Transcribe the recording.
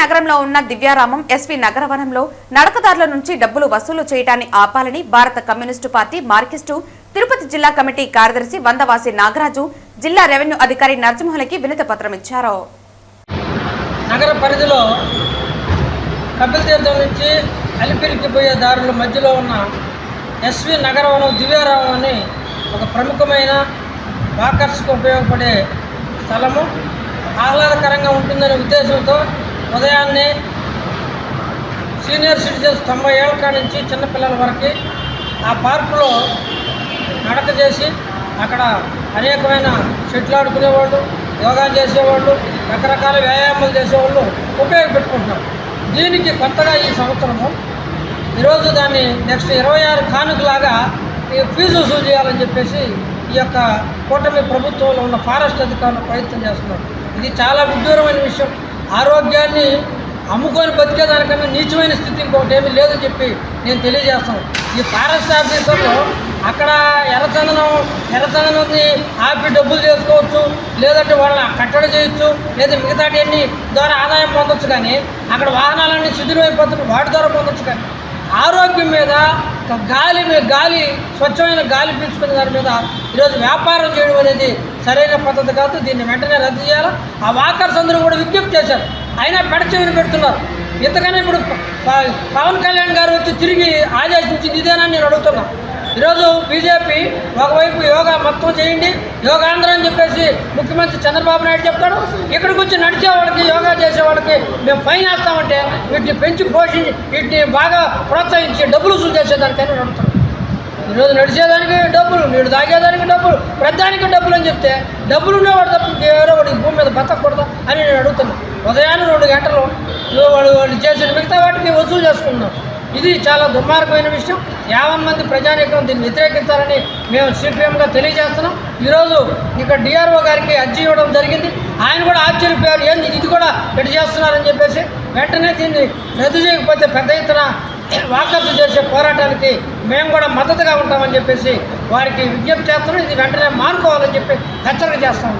నగరంలో ఉన్న దివ్యారామం ఎస్వి నగరవనంలో నడకదారుల నుంచి డబ్బులు వసూలు చేయడాన్ని ఆపాలని భారత కమ్యూనిస్టు పార్టీ మార్కిస్టు తిరుపతి జిల్లా కమిటీ కార్యదర్శి వందవాసి నాగరాజు జిల్లా రెవెన్యూ అధికారి నరసింహులకి వినతి పత్రం ఇచ్చారు. నగర పరిధిలో కపిల్ తీర్థం నుంచి అలిపిరికి పోయే దారుల మధ్యలో ఉన్న ఎస్వి నగరవనం దివ్యారామం అని ఒక ప్రముఖమైన వాకర్స్కు ఉపయోగపడే స్థలము ఆహ్లాదకరంగా ఉంటుందనే ఉద్దేశంతో ఉదయాన్నే సీనియర్ సిటిజన్స్ తొంభై ఏళ్ళ కాడ నుంచి చిన్నపిల్లల వరకు ఆ పార్కులో నడక చేసి అక్కడ అనేకమైన షెట్లు ఆడుకునేవాళ్ళు యోగా చేసేవాళ్ళు రకరకాల వ్యాయామాలు చేసేవాళ్ళు ఉపయోగపెట్టుకుంటున్నారు. దీనికి కొత్తగా ఈ సంవత్సరము ఈరోజు దాన్ని నెక్స్ట్ ఇరవై ఆరు కానుకలాగా ఈ ఫీజు వసూలు చేయాలని చెప్పేసి ఈ యొక్క కూటమి ప్రభుత్వంలో ఉన్న ఫారెస్ట్ అధికారులు ప్రయత్నం చేస్తున్నారు. ఇది చాలా విడ్డూరమైన విషయం. ఆరోగ్యాన్ని అమ్ముకొని బతికేదానికన్నా నీచమైన స్థితి ఇంకొకటి ఏమీ లేదని చెప్పి నేను తెలియజేస్తాను. ఈ ఫారెస్ట్ ఆఫీసర్లు అక్కడ ఎర్రచందనం ఎర్రచందనంని ఆపి డబ్బులు చేసుకోవచ్చు లేదంటే వాళ్ళని కట్టడి చేయొచ్చు లేదా మిగతాటి ద్వారా ఆదాయం పొందొచ్చు కానీ అక్కడ వాహనాలన్నీ శిథిలమైపోతున్నాయి వాటి ద్వారా పొందొచ్చు కానీ ఆరోగ్యం మీద గాలి మీద గాలి స్వచ్ఛమైన గాలి పీల్చుకునే దాని మీద ఈరోజు వ్యాపారం చేయడం అనేది సరైన పద్ధతి కాదు. దీన్ని వెంటనే రద్దు చేయాలి. ఆ వాకర్స్ అందరూ కూడా విజ్ఞప్తి చేశారు. అయినా పెడచెవిని పెడుతున్నారు. ఇంతకనే ఇప్పుడు పవన్ కళ్యాణ్ గారు వచ్చి తిరిగి ఆదేశించింది ఇదేనా నేను అడుగుతున్నా. ఈరోజు బీజేపీ ఒకవైపు యోగా మొత్తం చేయండి యోగాంధ్ర అని చెప్పేసి ముఖ్యమంత్రి చంద్రబాబు నాయుడు చెప్తాడు. ఇక్కడికి వచ్చి నడిచే వాళ్ళకి యోగా చేసే వాళ్ళకి మేము ఫైన్ వేస్తామంటే వీటిని పెంచి పోషించి వీటిని బాగా ప్రోత్సహించి డబ్బులు వసూలు చేసేదానికైనా నడుపుతాం ఈరోజు నడిచేదానికి డబ్బులు నీడు తాగేదానికి డబ్బులు ప్రతిదానికి డబ్బులు అని చెప్తే డబ్బులు ఉన్నవాడు తప్ప ఎవరో వాడికి భూమి మీద బతకూడదు అని నేను అడుగుతున్నాను ఉదయాన్నే రెండు గంటలు వాడు వాళ్ళు చేసిన మిగతా వాటికి వసూలు చేసుకుంటున్నాం ఇది చాలా దుర్మార్గమైన విషయం. యావన్ మంది ప్రజానీకం దీన్ని వ్యతిరేకించాలని మేము సిపిఎంగా తెలియజేస్తున్నాం. ఈరోజు ఇక్కడ డిఆర్ఓ గారికి అర్జీ ఇవ్వడం జరిగింది. ఆయన కూడా ఆశ్చర్యపోయారు. ఏంది ఇది కూడా ఎటు చేస్తున్నారని చెప్పేసి వెంటనే దీన్ని రద్దు చేయకపోతే పెద్ద ఎత్తున వాకర్స్ చేసే పోరాటానికి మేము కూడా మద్దతుగా ఉంటామని చెప్పేసి వారికి విజ్ఞప్తి చేస్తున్నాం. ఇది వెంటనే మానుకోవాలని చెప్పి హెచ్చరిక చేస్తాము